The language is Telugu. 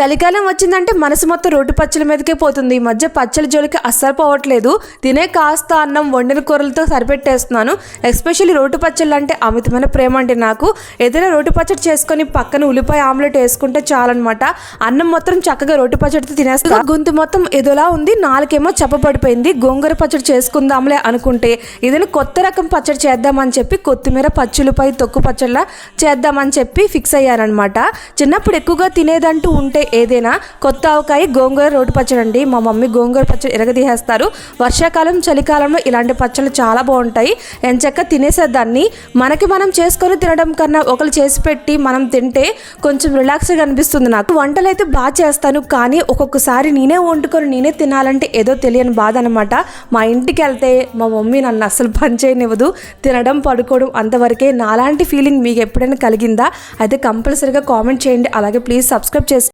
చలికాలం వచ్చిందంటే మనసు మొత్తం రోడ్డు పచ్చల మీదకే పోతుంది. ఈ మధ్య పచ్చల జోలికి అస్సలు పోవట్లేదు. తినే కాస్త అన్నం వండిన కూరలతో సరిపెట్టేస్తున్నాను. ఎస్పెషల్లీ రోడ్డు పచ్చళ్ళు అంటే అమితమైన ప్రేమ అండి నాకు. ఏదైనా రోటి పచ్చడి చేసుకొని పక్కన ఉల్లిపాయ ఆమ్లెట్ వేసుకుంటే చాలన్నమాట. అన్నం మొత్తం చక్కగా రోటి పచ్చడితో తినేస్తా. గొంతు మొత్తం ఎదోలా ఉంది. నాలుకేమో చెప్పబడిపోయింది గోంగూర పచ్చడి చేసుకుందాంలే అనుకుంటే ఏదైనా కొత్త రకం పచ్చడి చేద్దామని చెప్పి కొత్తిమీర పచ్చులపై తొక్కు పచ్చళ్ళ చేద్దామని చెప్పి ఫిక్స్ అయ్యానమాట చిన్నప్పుడు ఎక్కువగా తినేదంటూ ఉంటే ఏదైనా కొత్త ఆవకాయ గోంగూర రోటి పచ్చడి అండి. మా మమ్మీ గోంగూర పచ్చడి ఎరగదీసేస్తారు. వర్షాకాలం చలికాలంలో ఇలాంటి పచ్చళ్ళు చాలా బాగుంటాయి. ఎంచక్క తినేసేదాన్ని మనకి మనం చేసుకొని తినడం కన్నా ఒకరు చేసి పెట్టి మనం తింటే కొంచెం రిలాక్స్గా అనిపిస్తుంది నాకు. వంటలు అయితే బాగా చేస్తాను కానీ ఒక్కొక్కసారి నేనే వండుకొని నేనే తినాలంటే ఏదో తెలియని బాధ అనమాట మా ఇంటికి వెళ్తే మా మమ్మీ నన్ను అసలు పని చేయనివ్వదు. తినడం పడుకోవడం అంతవరకే నాలాంటి ఫీలింగ్ మీకు ఎప్పుడైనా కలిగిందా? అయితే కంపల్సరీగా కామెంట్ చేయండి. అలాగే ప్లీజ్ సబ్స్క్రైబ్ చేసి